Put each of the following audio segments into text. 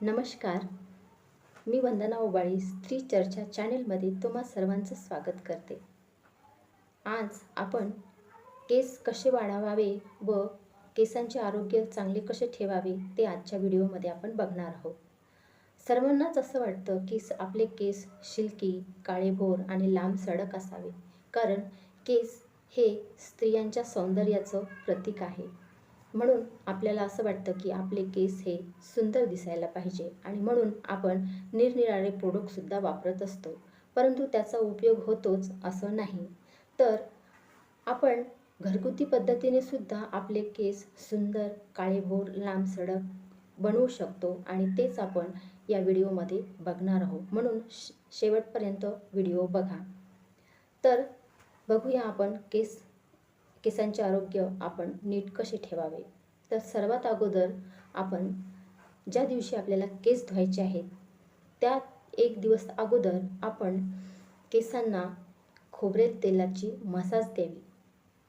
नमस्कार. मी वंदना उबाळी स्त्री चर्चा चॅनेलमध्ये तुम्हा सर्वांचं स्वागत करते. आज आपण केस कसे वाढवावे व केसांचे आरोग्य चांगले कसे ठेवावे ते आजच्या व्हिडिओमध्ये आपण बघणार आहोत. सर्वांनाच असं वाटतं की आपले केस शिल्की काळेभोर आणि लांब सडक असावे कारण केस हे स्त्रियांच्या सौंदर्याचं प्रतीक आहे. म्हणून आपल्याला असं वाटतं की आपले केस हे सुंदर दिसायला पाहिजे आणि म्हणून आपण निरनिराळे प्रोडक्टसुद्धा वापरत असतो. परंतु त्याचा उपयोग होतोच असं नाही. तर आपण घरगुती पद्धतीने सुद्धा आपले केस सुंदर काळेभोर लांब सडक बनवू शकतो आणि तेच आपण या व्हिडिओमध्ये बघणार आहोत. म्हणून शेवटपर्यंत व्हिडिओ बघा. तर बघूया आपण केस केसांचे आरोग्य आपण नीट कसे ठेवावे? तर सर्वात अगोदर आपण ज्या दिवशी आपल्याला केस धुवायचे आहेत त्या एक दिवस अगोदर आपण केसांना खोबरेल तेलाची मसाज द्यावी.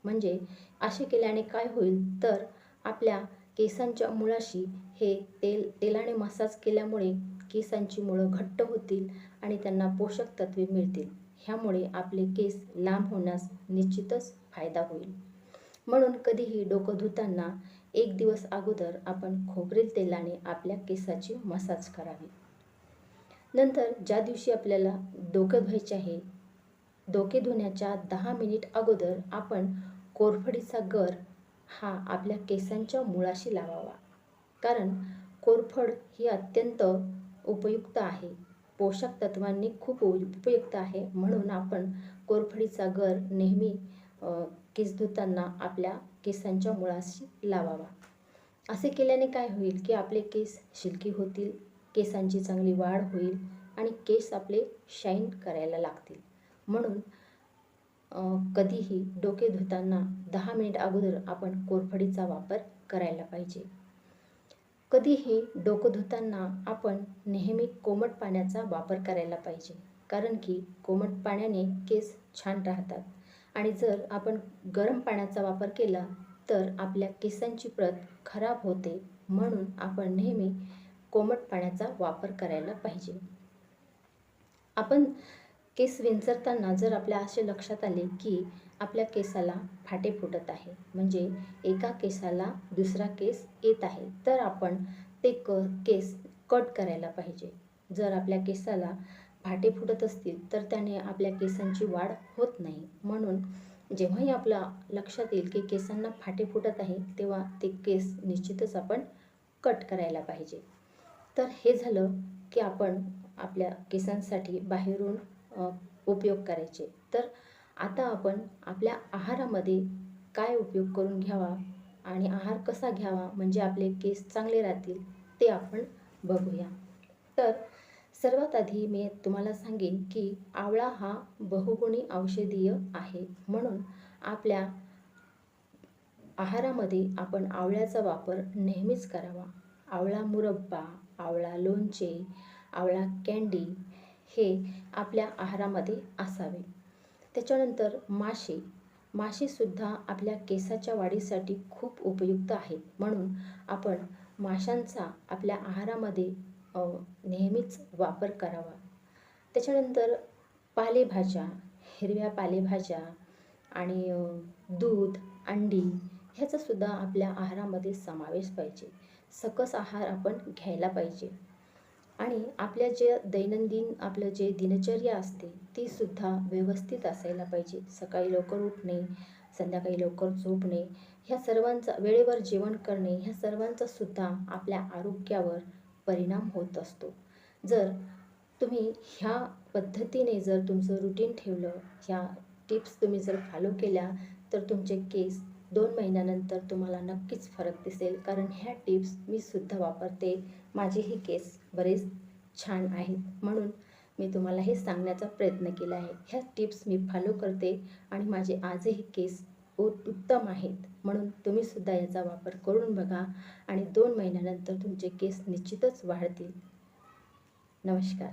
म्हणजे असे केल्याने काय होईल? तर आपल्या केसांच्या मुळाशी हे तेल तेलाने मसाज केल्यामुळे केसांची मुळं घट्ट होतील आणि त्यांना पोषक तत्वे मिळतील. ह्यामुळे आपले केस लांब होण्यास निश्चितच फायदा होईल. म्हणून कधीही डोकं धुताना एक दिवस अगोदर आपण खोबरेल तेलाने आपल्या केसाची मसाज करावी. नंतर ज्या दिवशी आपल्याला डोकं धुवायचे आहे डोके धुण्याच्या दहा मिनिट अगोदर आपण कोरफडीचा गर हा आपल्या केसांच्या मुळाशी लावावा. कारण कोरफड ही अत्यंत उपयुक्त आहे. पोषक तत्वांनी खूप उपयुक्त आहे म्हणून आपण कोरफडीचा गर नेहमी केस धुताना आपल्या केसांच्या मुळाशी लावावा. असे केल्याने काय होईल की आपले केस शिल्की होतील केसांची चांगली वाढ होईल आणि केस आपले शाईन करायला लागतील. म्हणून कधीही डोके धुताना दहा मिनिट अगोदर आपण कोरफडीचा वापर करायला पाहिजे. कधीही डोकं धुताना आपण नेहमी कोमट पाण्याचा वापर करायला पाहिजे कारण की कोमट पाण्याने केस छान राहतात. आणि जर आपण गरम पाण्याचा वापर केला तर आपल्या केसांची प्रत खराब होते म्हणून आपण नेहमी कोमट पाण्याचा वापर करायला पाहिजे. आपण केस विंचरताना जर आपल्या असे लक्षात आले की आपल्या केसाला फाटे फुटत आहे म्हणजे एका केसाला दुसरा केस येत आहे तर आपण ते क केस कट करायला पाहिजे. जर आपल्या केसाला फाटे फुटत असतील तर त्याने आपल्या केसांची वाढ होत नाही. म्हणून जेव्हाही आपल्या लक्षात येईल की केसांना फाटे फुटत आहे तेव्हा ते केस निश्चितच आपण कट करायला पाहिजे. तर हे झालं की आपण आपल्या केसांसाठी बाहेरून उपयोग करायचे. तर आता आपण आपल्या आहारामध्ये काय उपयोग करून घ्यावा आणि आहार कसा घ्यावा म्हणजे आपले केस चांगले राहतील ते आपण बघूया. तर सर्वात आधी मी तुम्हाला सांगेन की आवळा हा बहुगुणी औषधीय आहे. म्हणून आपल्या आहारामध्ये आपण आवळ्याचा वापर नेहमीच करावा. आवळा मुरब्बा आवळा लोणचे आवळा कँडी हे आपल्या आहारामध्ये असावे. त्याच्यानंतर मासे. मासेसुद्धा आपल्या केसाच्या वाढीसाठी खूप उपयुक्त आहेत. म्हणून आपण माशांचा आपल्या आहारामध्ये नेहमीच वापर करावा. त्याच्यानंतर पालेभाज्या हिरव्या पालेभाज्या आणि दूध अंडी ह्याचासुद्धा आपल्या आहारामध्ये समावेश पाहिजे. सकस आहार आपण घ्यायला पाहिजे. आणि आपल्या जे दैनंदिन आपलं जे दिनचर्या असते ती सुद्धा व्यवस्थित असायला पाहिजे. सकाळी लवकर उठणे संध्याकाळी लवकर झोपणे ह्या सर्वांचा वेळेवर जेवण करणे ह्या सर्वांचा सुद्धा आपल्या आरोग्यावर परिणाम होत असतो. जर तुम्ही ह्या पद्धतीने जर तुमचं रुटीन ठेवलं ह्या टिप्स तुम्ही जर फॉलो केल्या तर तुमचे केस दोन महिन्यानंतर तुम्हाला नक्कीच फरक दिसेल. कारण ह्या टिप्स मी सुद्धा वापरते. माझेही केस बरेच छान आहेत. म्हणून मी तुम्हाला हे सांगण्याचा प्रयत्न केला आहे. ह्या टिप्स मी फॉलो करते आणि माझे आजही केस उत्तम आहेत. म्हणून तुम्ही सुद्धा याचा वापर करून बघा आणि दोन महिन्यानंतर तुमचे केस निश्चितच वाढतील. नमस्कार.